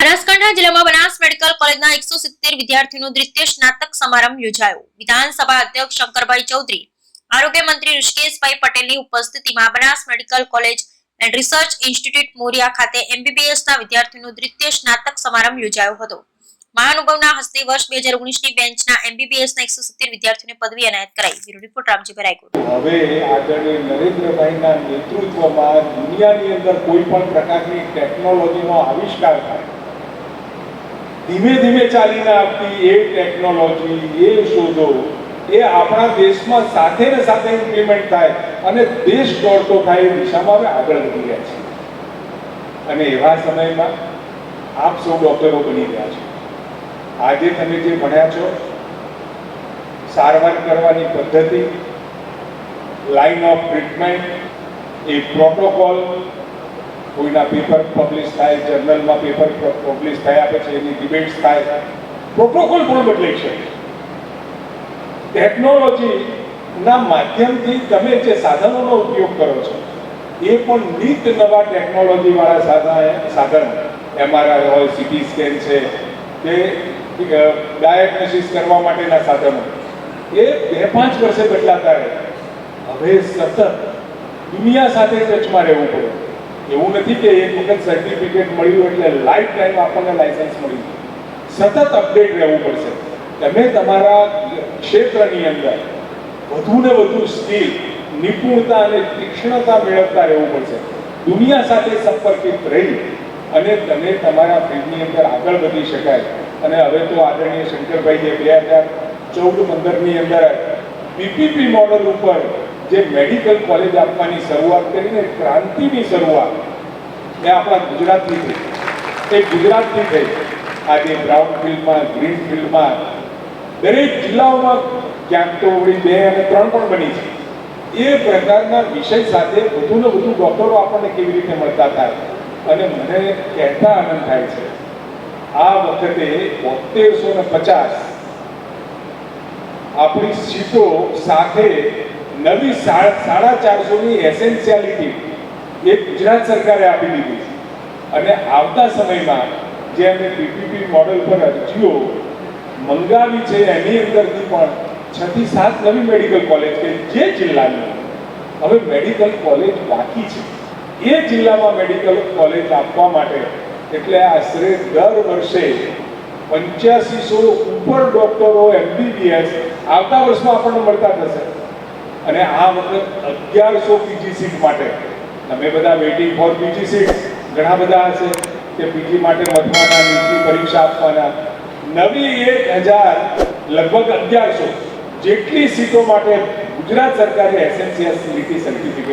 બનાસકાંઠા જિલ્લામાં બનાસ મેડિકલ કોલેજના એકસો સિત્તેર વિદ્યાર્થીઓનો દ્વિતીય સ્નાતક સમારંભ યોજાયો. વિધાનસભા અધ્યક્ષ શંકરભાઈ ચૌધરી, આરોગ્ય મંત્રી ઋષિકેશભાઈ પટેલની ઉપસ્થિતિમાં Banas medical college and research institute Moriya ખાતે એમબીબીએસના વિદ્યાર્થીઓનો દ્વિતીય સ્નાતક સમારંભ યોજાયો હતો. મહાનુભાવના હસ્તે વર્ષ બે હજાર ઓગણીસની બેન્ચના એમબીબીએસના એકસો સિત્તેર વિદ્યાર્થીઓને પદવી એનાયત કરાઈ. બ્યુરો રિપોર્ટ રામજી રાયકોટ હવે આદરણીય નરેન્દ્રભાઈના નેતૃત્વમાં દુનિયાની અંદર કોઈ પણ પ્રકારની ટેકનોલોજીનો આવિષ્કાર થાય ધીમે ધીમે ચાલીને આવતી એ ટેકનોલોજી એ શોધો, એ આપણા દેશમાં સાથે ને સાથે ઇમ્પ્લિમેન્ટ થાય અને દેશ દોડતો થાય એ દિશામાં હવે આગળ વધી રહ્યા છીએ અને એવા સમયમાં આપ સૌ ડોક્ટરો બની ગયા છો. આજે તમે જે ભણ્યા છો, સારવાર કરવાની પદ્ધતિ લાઈન ઓફ ટ્રીટમેન્ટ એ પ્રોટોકોલ કોઈના પેપર પબ્લિશ થાય જર્નલમાં પેપર પબ્લિશ થયા પછી એની ડિબેટ્સ થાય. પ્રોટોકોલ પણ બદલાઈ શકે ટેકનોલોજીના માધ્યમથી તમે જે સાધનોનો ઉપયોગ કરો છો, એ પણ નીત નવા ટેકનોલોજી વાળા સાધન સાધન. એમઆરઆઈ હોય સીટી સ્કેન છે, કે ડાયગ્નોસિસ કરવા માટેના સાધનો. એ બે પાંચ વર્ષે બદલાતા રહે. હવે સતત દુનિયા સાથે ટચમાં રહેવું પડે. એવું નથી કે એક વખત સર્ટિફિકેટ મળ્યું એટલે લાઈફ ટાઈમ આપણને લાયસન્સ મળ્યું. સતત અપડેટ રહેવું પડશે. તમે તમારા ક્ષેત્રની અંદર વધુ ને વધુ સ્કિલ નિપુણતા અને તીક્ષ્ણતા મેળવતા રહેવું પડશે. દુનિયા સાથે સંપર્કિત રહી અને તમે તમારા ફિલ્ડની અંદર આગળ વધી શકાય. અને હવે તો આદરણીય શંકરભાઈએ બે હજાર ચૌદ પંદરની અંદર પીપીપી મોડલ ઉપર જે મેડિકલ કોલેજ આપવાની શરૂઆત કરીને ક્રાંતિની શરૂઆત એ આપણા ગુજરાતની થઈ. એ ગુજરાતની થઈ. આજે બ્રાઉન ફિલ્ડમાં ગ્રીન ફિલ્ડમાં દરેક જિલ્લાઓમાં ક્યાંક તો ઓગણી બે અને ત્રણ પણ બની છે. એ પ્રકારના વિષય સાથે વધુ ને વધુ ડોક્ટરો આપણને કેવી રીતે મળતા થાય અને મને કહેતા આનંદ થાય છે. આ વખતે બોતેરસો ને પચાસ આપણી સીટો સાથે નવી સાડા ચારસોની એસેન્શિયાલિટી એ ગુજરાત સરકારે આપી દીધી છે. અને આવતા સમયમાં જે અમે પીપીપી મોડલ પર અરજીઓ મંગાવી છે, એની અંદરથી પણ છ થી સાત નવી મેડિકલ કોલેજ કે જે જિલ્લાની હવે મેડિકલ કોલેજ બાકી છે. એ જિલ્લામાં મેડિકલ કોલેજ આપવા માટે એટલે આશરે દર વર્ષે પંચ્યાસીસો ઉપર ડોક્ટરો એમબીબીએસ આવતા વર્ષમાં આપણને મળતા થશે અને આ વખત અગિયારસો પીજી સીટ માટે, તમે બધા વેઇટિંગ ફોર પીજી સીટ, ઘણા બધા હશે કે પીજી માટે વધવાના નીટની પરીક્ષા આપવાના. નવી એક હજાર, લગભગ અગિયારસો જેટલી સીટો માટે ગુજરાત સરકારે એસએનસીએસ સર્ટિફિકેટ